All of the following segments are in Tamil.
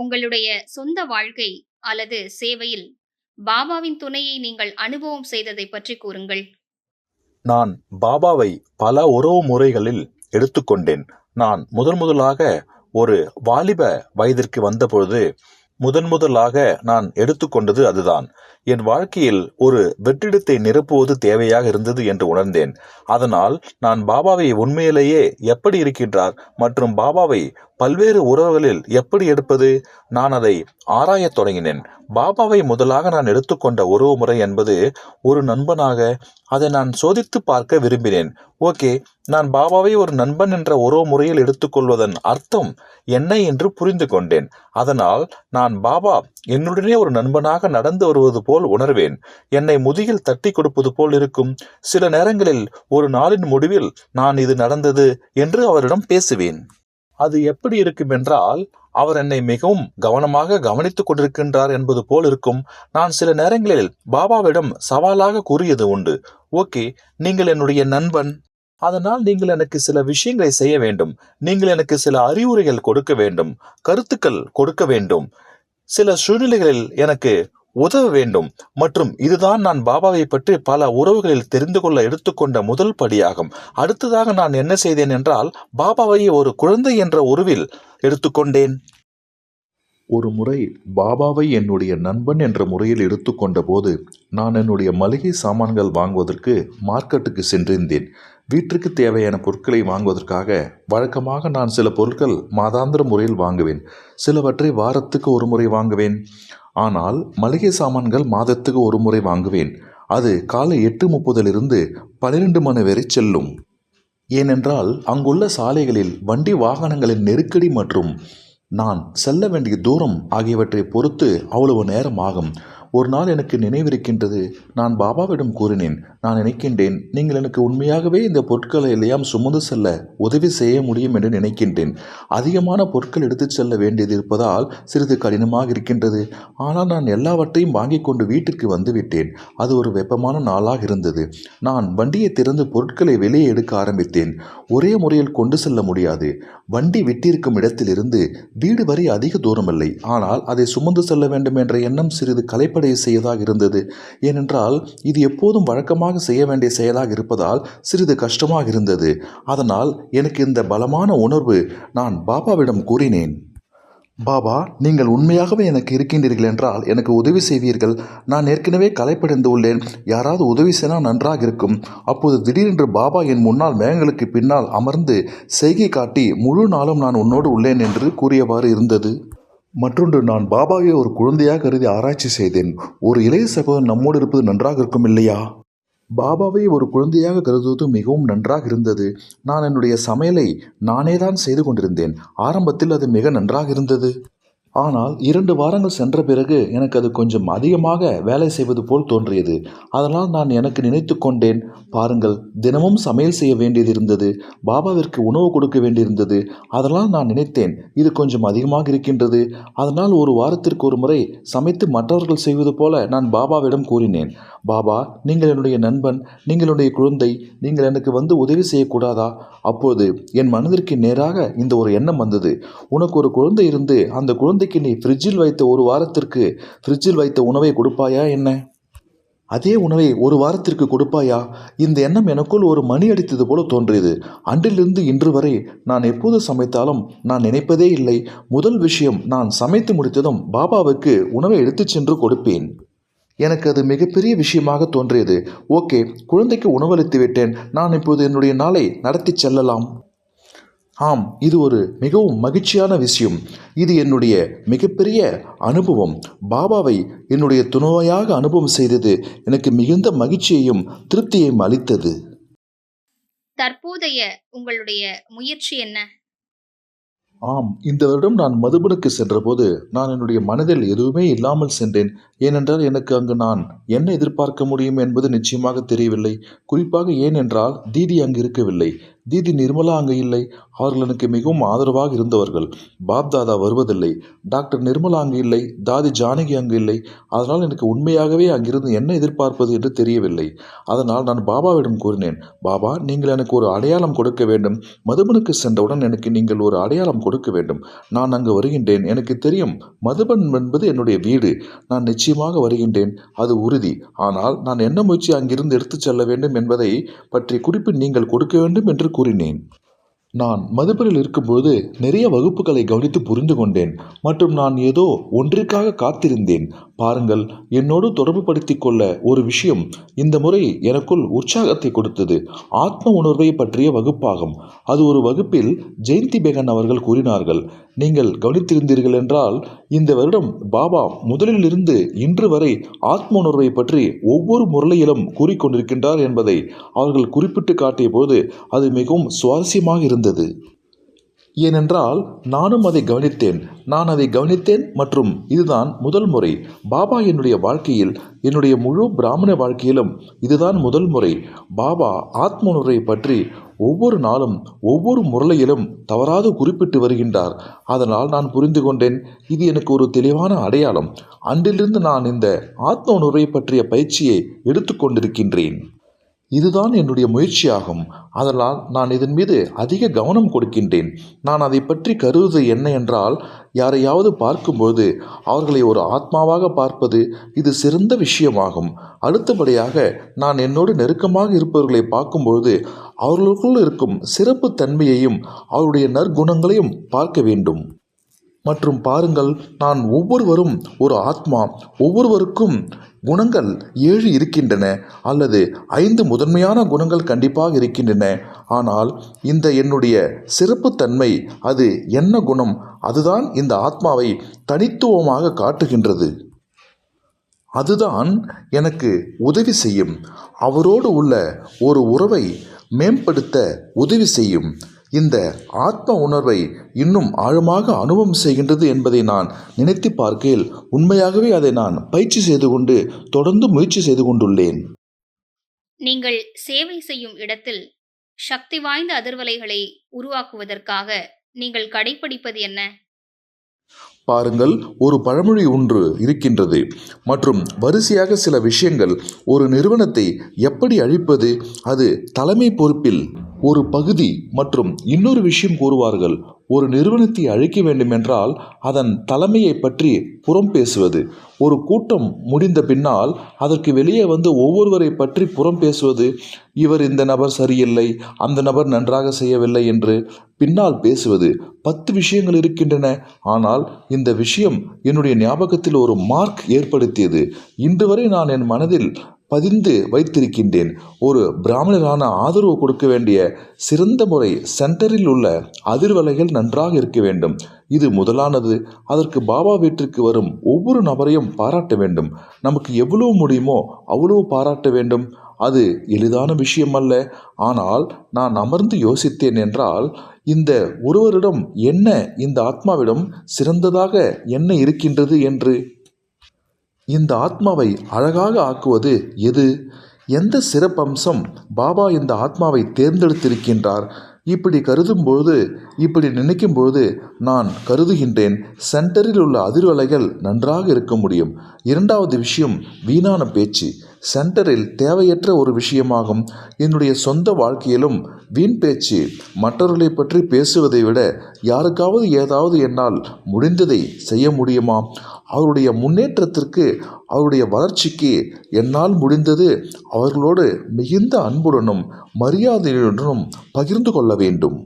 உங்களுடைய சொந்த வாழ்க்கை அல்லது சேவையில் பாபாவின் துணையை நீங்கள் அனுபவம் செய்ததை பற்றி கூறுங்கள். நான் பாபாவை பல உறவு முறைகளில் எடுத்துக்கொண்டேன். நான் முதன் முதலாக ஒரு வாலிப வயதிற்கு வந்தபொழுது முதன் முதலாக நான் எடுத்துக்கொண்டது அதுதான். என் வாழ்க்கையில் ஒரு வெற்றிடத்தை நிரப்புவது தேவையாக இருந்தது என்று உணர்ந்தேன். அதனால் நான் பாபாவை உண்மையிலேயே எப்படி இருக்கின்றார் மற்றும் பாபாவை பல்வேறு உறவுகளில் எப்படி எடுப்பது? நான் அதை ஆராயத் தொடங்கினேன். பாபாவை முதலாக நான் எடுத்துக்கொண்ட உறவு முறை என்பது ஒரு நண்பனாக அதை நான் சோதித்து பார்க்க விரும்பினேன். ஓகே நான் பாபாவை ஒரு நண்பன் என்ற உறவு முறையில் எடுத்துக்கொள்வதன் அர்த்தம் என்ன என்று புரிந்து கொண்டேன். அதனால் நான் பாபா என்னுடனே ஒரு நண்பனாக நடந்து வருவது போல் உணர்வேன். என்னை முதுகில் தட்டி கொடுப்பது போல் இருக்கும். சில நேரங்களில் ஒரு நாளின் முடிவில் நான் இது நடந்தது என்று அவரிடம் பேசுவேன். அது எப்படி இருக்கும் என்றால் அவர் என்னை மிகவும் கவனமாக கவனித்துக் கொண்டிருக்கின்றார் என்பது போல் இருக்கும். நான் சில நேரங்களில் பாபாவிடம் சவாலாக கூறியது உண்டு. ஓகே நீங்கள் என்னுடைய நண்பன். அதனால் நீங்கள் எனக்கு சில விஷயங்களை செய்ய வேண்டும். நீங்கள் எனக்கு சில அறிவுரைகள் கொடுக்க வேண்டும். கருத்துக்கள் கொடுக்க வேண்டும். சில சூழ்நிலைகளில் எனக்கு உதவ வேண்டும். மற்றும் இதுதான் நான் பாபாவை பற்றி பல உறவுகளில் தெரிந்து கொள்ள எடுத்துக்கொண்ட முதல் படியாகும். அடுத்ததாக நான் என்ன செய்தேன் என்றால் பாபாவை ஒரு குழந்தை என்ற உருவில் எடுத்துக்கொண்டேன். ஒரு முறை பாபாவை என்னுடைய நண்பன் என்ற முறையில் எடுத்துக்கொண்ட போது நான் என்னுடைய மளிகை சாமான்கள் வாங்குவதற்கு மார்க்கெட்டுக்கு சென்றிருந்தேன். வீட்டிற்கு தேவையான பொருட்களை வாங்குவதற்காக வழக்கமாக நான் சில பொருட்கள் மாதாந்திர முறையில் வாங்குவேன். சிலவற்றை வாரத்துக்கு ஒரு முறை வாங்குவேன். ஆனால் மளிகை சாமான்கள் மாதத்துக்கு ஒரு முறை வாங்குவேன். அது காலை எட்டு முப்பதிலிருந்து பனிரெண்டு மணி வரை செல்லும். ஏனென்றால் அங்குள்ள சாலைகளில் வண்டி வாகனங்களின் நெருக்கடி மற்றும் நான் செல்ல வேண்டிய தூரம் ஆகியவற்றை பொறுத்து அவ்வளவு நேரம் ஆகும். ஒரு நாள் எனக்கு நினைவிருக்கின்றது. நான் பாபாவிடம் கூறினேன் நான் நினைக்கின்றேன். நீங்கள் எனக்கு உண்மையாகவே இந்த பொருட்களை எல்லாம் சுமந்து செல்ல உதவி செய்ய முடியும் என்று நினைக்கின்றேன். அதிகமான பொருட்கள் எடுத்துச் செல்ல வேண்டியது இருப்பதால் சிறிது கடினமாக இருக்கின்றது. ஆனால் நான் எல்லாவற்றையும் வாங்கி கொண்டு வீட்டிற்கு வந்துவிட்டேன் அது ஒரு வெப்பமான நாளாக இருந்தது. நான் வண்டியை திறந்து பொருட்களை வெளியே எடுக்க ஆரம்பித்தேன். ஒரே முறையில் கொண்டு செல்ல முடியாது. வண்டி விட்டிருக்கும் இடத்திலிருந்து வீடு வரை அதிக தூரமில்லை. ஆனால் அதை சுமந்து செல்ல வேண்டும் என்ற எண்ணம் சிறிது கலைப்படைய செய்யதாக இருந்தது. ஏனென்றால் இது எப்போதும் வழக்கமாக செய்ய வேண்டிய செயலாக இருப்பதால் சிறிது கஷ்டமாக இருந்தது. அதனால் எனக்கு இந்த பலமான உணர்வு நான் பாபாவிடம் கூறினேன். பாபா நீங்கள் உண்மையாகவே எனக்கு இருக்கின்றீர்கள் என்றால் எனக்கு உதவி செய்வீர்கள். நான் ஏற்கனவே களைப்படைந்து உள்ளேன். யாராவது உதவி செய்தால் நன்றாக இருக்கும். அப்போது திடீரென்று பாபா என் முன்னால் மேகங்களுக்கு பின்னால் அமர்ந்து செய்கை காட்டி முழு நாளும் நான் உன்னோடு உள்ளேன் என்று கூறியவாறு இருந்தது. மற்றொன்று நான் பாபாவை ஒரு குழந்தையாக கருதி ஆராய்ச்சி செய்தேன். ஒரு இளைய சகோதரன் நம்மோடு இருப்பது நன்றாக இருக்கும் இல்லையா? பாபாவை ஒரு குழந்தையாக கருதுவது மிகவும் நன்றாக இருந்தது. நான் என்னுடைய சமையலை நானே தான் செய்து கொண்டிருந்தேன். ஆரம்பத்தில் அது மிக நன்றாக இருந்தது. ஆனால் இரண்டு வாரங்கள் சென்ற பிறகு எனக்கு அது கொஞ்சம் அதிகமாக வேலை செய்வது போல் தோன்றியது. அதனால் நான் எனக்கு நினைத்து கொண்டேன் பாருங்கள் தினமும் சமையல் செய்ய வேண்டியதிருந்தது பாபாவிற்கு உணவு கொடுக்க வேண்டியிருந்தது. அதனால் நான் நினைத்தேன் இது கொஞ்சம் அதிகமாக இருக்கின்றது. அதனால் ஒரு வாரத்திற்கு ஒரு முறை சமைத்து மற்றவர்கள் செய்வது போல நான் பாபாவிடம் கூறினேன். பாபா நீங்கள் என்னுடைய நண்பன் நீங்களுடைய குழந்தை நீங்கள் எனக்கு வந்து உதவி செய்யக்கூடாதா? அப்போது என் மனதிற்கு நேராக இந்த ஒரு எண்ணம் வந்தது. உனக்கு ஒரு குழந்தை இருந்து அந்த குழந்தைக்கு நீ ஃப்ரிட்ஜில் வைத்த ஒரு வாரத்திற்கு ஃப்ரிட்ஜில் வைத்த உணவை கொடுப்பாயா என்ன? அதே உணவை ஒரு வாரத்திற்கு கொடுப்பாயா? இந்த எண்ணம் எனக்குள் ஒரு மணி அடித்தது போல தோன்றியது. அன்றிலிருந்து இன்று வரை நான் எப்போது சமைத்தாலும் நான் நினைப்பதே இல்லை. முதல் விஷயம் நான் சமைத்து முடித்ததும் பாபாவுக்கு உணவை எடுத்துச் சென்று கொடுப்பேன். எனக்கு அது மிகப்பெரிய விஷயமாக தோன்றியது. ஓகே குழந்தைக்கு உணவளித்து விட்டேன். நான் இப்போது என்னுடைய நாளை நடத்தி செல்லலாம். ஆம் இது ஒரு மிகவும் மகிழ்ச்சியான விஷயம். இது என்னுடைய மிகப்பெரிய அனுபவம். பாபாவை என்னுடைய துணையாக அனுபவம் செய்தது எனக்கு மிகுந்த மகிழ்ச்சியையும் திருப்தியையும் அளித்தது. தற்போதைய உங்களுடைய முயற்சி என்ன? ஆம் இந்த வருடம் நான் மதுபனுக்கு சென்றபோது நான் என்னுடைய மனதில் எதுவுமே இல்லாமல் சென்றேன். ஏனென்றால் எனக்கு அங்கு நான் என்ன எதிர்பார்க்க முடியும் என்பது நிச்சயமாக தெரியவில்லை. குறிப்பாக ஏனென்றால் தீதி அங்கு இருக்கவில்லை. தீதி நிர்மலா அங்கு இல்லை. அவர்கள் எனக்கு மிகவும் ஆதரவாக இருந்தவர்கள். பாப் தாதா வருவதில்லை. டாக்டர் நிர்மலா அங்கு இல்லை. தாதி ஜானகி அங்கு இல்லை. அதனால் எனக்கு உண்மையாகவே அங்கிருந்து என்ன எதிர்பார்ப்பது என்று தெரியவில்லை. அதனால் நான் பாபாவிடம் கூறினேன் பாபா நீங்கள் எனக்கு ஒரு அடையாளம் கொடுக்க வேண்டும். மதுபனுக்கு சென்றவுடன் எனக்கு நீங்கள் ஒரு அடையாளம் கொடுக்க வேண்டும். நான் அங்கு வருகின்றேன். எனக்கு தெரியும் மதுபன் என்பது என்னுடைய வீடு. நான் நிச்சயமாக வருகின்றேன். அது உறுதி. ஆனால் நான் என்ன முயற்சி அங்கிருந்து எடுத்துச் செல்ல வேண்டும் என்பதை பற்றி குறிப்பு நீங்கள் கொடுக்க வேண்டும் என்று கூறினேன் நான் மதுபரில் இருக்கும்போது நிறைய வகுப்புகளை கவனித்து புரிந்து கொண்டேன். மற்றும் நான் ஏதோ ஒன்றிற்காக காத்திருந்தேன். பாருங்கள் என்னோடு தொடர்பு படுத்தி கொள்ள ஒரு விஷயம் இந்த முறை எனக்குள் உற்சாகத்தை கொடுத்தது. ஆத்ம உணர்வை பற்றிய வகுப்பாகும். அது ஒரு வகுப்பில் ஜெயந்தி பேகன் அவர்கள் கூறினார்கள். நீங்கள் கவனித்திருந்தீர்கள் என்றால் இந்த வருடம் பாபா முதலிலிருந்து இன்று வரை ஆத்ம உணர்வை பற்றி ஒவ்வொரு முரளையிலும் கூறிக்கொண்டிருக்கின்றார் என்பதை அவர்கள் குறிப்பிட்டு காட்டிய போது அது மிகவும் சுவாரஸ்யமாக இருந்தது. ஏனென்றால் நானும் அதை கவனித்தேன். நான் அதை கவனித்தேன் மற்றும் இதுதான் முதல் முறை. பாபா என்னுடைய வாழ்க்கையில் என்னுடைய முழு பிராமண வாழ்க்கையிலும் இதுதான் முதல் முறை. பாபா ஆத்ம உணர்வை பற்றி ஒவ்வொரு நாளும் ஒவ்வொரு முரளையிலும் தவறாது குறிப்பிட்டு வருகின்றார். அதனால் நான் புரிந்து கொண்டேன் இது எனக்கு ஒரு தெளிவான அடையாளம். அன்றிலிருந்து நான் இந்த ஆத்ம உணர்வை பற்றிய பயிற்சியை எடுத்துக்கொண்டிருக்கின்றேன் இதுதான் என்னுடைய முயற்சியாகும். அதனால் நான் இதன் மீது அதிக கவனம் கொடுக்கின்றேன். நான் அதை பற்றி கருதுவது என்ன என்றால் யாரையாவது பார்க்கும்போது அவர்களை ஒரு ஆத்மாவாக பார்ப்பது இது சிறந்த விஷயமாகும். அடுத்தபடியாக நான் என்னோடு நெருக்கமாக இருப்பவர்களை பார்க்கும்போது அவர்களுக்குள் இருக்கும் சிறப்பு தன்மையையும் அவருடைய நற்குணங்களையும் பார்க்க வேண்டும். மற்றும் பாருங்கள் நான் ஒவ்வொருவரும் ஒரு ஆத்மா ஒவ்வொருவருக்கும் குணங்கள் ஏழு இருக்கின்றன அல்லது ஐந்து முதன்மையான குணங்கள் கண்டிப்பாக இருக்கின்றன. ஆனால் இந்த என்னுடைய சிறப்புத்தன்மை அது என்ன குணம்? அதுதான் இந்த ஆத்மாவை தனித்துவமாக காட்டுகின்றது. அதுதான் எனக்கு உதவி செய்யும். அவரோடு உள்ள ஒரு உறவை மேம்படுத்த உதவி செய்யும். இந்த ஆத்ம உணர்வை இன்னும் ஆழமாக அனுபவம் செய்கின்றது என்பதை நான் நினைத்து பார்க்கையில் உண்மையாகவே அதை நான் பயிற்சி செய்து கொண்டு தொடர்ந்து முயற்சி செய்து கொண்டுள்ளேன். நீங்கள் சேவை செய்யும் இடத்தில் சக்தி வாய்ந்த அதிர்வலைகளை உருவாக்குவதற்காக நீங்கள் கடைப்பிடிப்பது என்ன? பாருங்கள் ஒரு பழமொழி ஒன்று இருக்கின்றது. மற்றும் வரிசையாக சில விஷயங்கள் ஒரு நிறுவனத்தை எப்படி அழிப்பது அது தலைமை பொறுப்பில் ஒரு பகுதி மற்றும் இன்னொரு விஷயம் கூறுவார்கள். ஒரு நிறுவனத்தை அழிக்க வேண்டுமென்றால் அதன் தலைமையை பற்றி புறம் பேசுவது. ஒரு கூட்டம் முடிந்த பின்னால் அதற்கு வெளியே வந்து ஒவ்வொருவரை பற்றி புறம் பேசுவது. இவர் இந்த நபர் சரியில்லை அந்த நபர் நன்றாக செய்யவில்லை என்று பின்னால் பேசுவது. பத்து விஷயங்கள் இருக்கின்றன. ஆனால் இந்த விஷயம் என்னுடைய ஞாபகத்தில் ஒரு மார்க் ஏற்படுத்தியது. இன்று வரை நான் என் மனதில் பதிந்து வைத்திருக்கின்றேன். ஒரு பிராமணரான ஆதரவு கொடுக்க வேண்டிய சிறந்த முறை சென்டரில் உள்ள அதிர்வலைகள் நன்றாக இருக்க வேண்டும். இது முதலானது. அதற்கு பாபா வீட்டிற்கு வரும் ஒவ்வொரு நபரையும் பாராட்ட வேண்டும். நமக்கு எவ்வளவு முடியுமோ அவ்வளவு பாராட்ட வேண்டும். அது எளிதான விஷயம் அல்ல. ஆனால் நான் அமர்ந்து யோசித்தேன் என்றால் இந்த ஒருவரிடம் என்ன இந்த ஆத்மாவிடம் சிறந்ததாக என்ன இருக்கின்றது என்று? இந்த ஆத்மாவை அழகாக ஆக்குவது எது? எந்த சிறப்பம்சம் பாபா இந்த ஆத்மாவை தேர்ந்தெடுத்திருக்கின்றார்? இப்படி கருதும்பொழுது இப்படி நினைக்கும்பொழுது நான் கருதுகின்றேன். சென்டரில் உள்ள அதிர்வலைகள் நன்றாக இருக்க முடியும். இரண்டாவது விஷயம் வீணான பேச்சு. சென்டரில் தேவையற்ற ஒரு விஷயமாகும். என்னுடைய சொந்த வாழ்க்கையிலும் வீண் பேச்சு. மற்றவர்களை பற்றி பேசுவதை விட யாருக்காவது ஏதாவது என்னால் முடிந்ததை செய்ய முடியுமா? அவருடைய முன்னேற்றத்திற்கு அவருடைய வளர்ச்சிக்கு என்னால் முடிந்தது அவர்களோடு மிகுந்த அன்புடனும் மரியாதையுடனும் பகிர்ந்து கொள்ள வேண்டும்.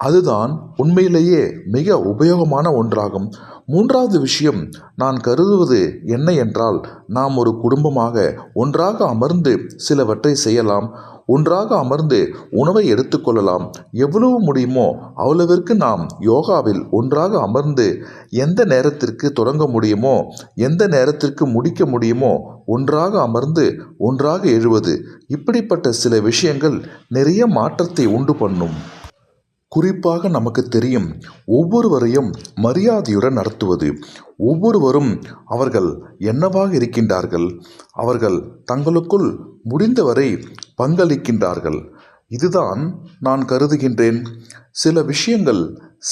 அதுதான் உண்மையிலேயே மிக உபயோகமான ஒன்றாகும். மூன்றாவது விஷயம் நான் கருதுவது என்ன என்றால் நாம் ஒரு குடும்பமாக ஒன்றாக அமர்ந்து சிலவற்றை செய்யலாம். ஒன்றாக அமர்ந்து உணவை எடுத்துக்கொள்ளலாம். எவ்வளவு முடியுமோ அவ்வளவிற்கு நாம் யோகாவில் ஒன்றாக அமர்ந்து எந்த நேரத்திற்கு தொடங்க முடியுமோ எந்த நேரத்திற்கு முடிக்க முடியுமோ ஒன்றாக அமர்ந்து ஒன்றாக எழுவது. இப்படிப்பட்ட சில விஷயங்கள் நிறைய மாற்றத்தை உண்டு பண்ணும். குறிப்பாக நமக்கு தெரியும் ஒவ்வொருவரையும் மரியாதையுடன் நடத்துவது. ஒவ்வொருவரும் அவர்கள் என்னவாக இருக்கின்றார்கள்? அவர்கள் தங்களுக்குள் முடிந்தவரை பங்களிக்கின்றார்கள். இதுதான் நான் கருதுகின்றேன். சில விஷயங்கள்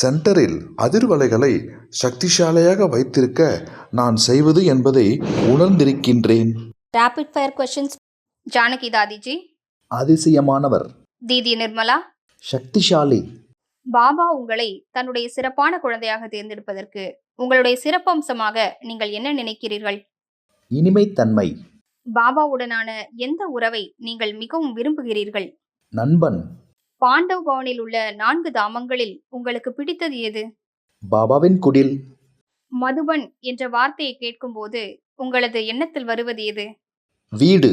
சென்டரில் அதிர்வலைகளை சக்திசாலியாக வைத்திருக்க நான் செய்வது என்பதை உணர்ந்திருக்கின்றேன். Rapid fire questions Janaki Dadiji அதிசயமானவர். தீதி நிர்மலா சக்திசாலி. பாபா உங்களை தன்னுடைய சிறப்பான குழந்தையாக தேர்ந்தெடுப்பதற்கு உங்களுடைய சிறப்பம்சமாக நீங்கள் என்ன நினைக்கிறீர்கள்? இனிமைத்தன்மை. பாபாவுடனான எந்த உறவை நீங்கள் மிகவும் விரும்புகிறீர்கள்? நண்பன். பாண்டவ் பவனில் உள்ள நான்கு தாமங்களில் உங்களுக்கு பிடித்தது எது? பாபாவின் குடில். மதுபன் என்ற வார்த்தையை கேட்கும்போது உங்களது எண்ணத்தில் வருவது எது? வீடு.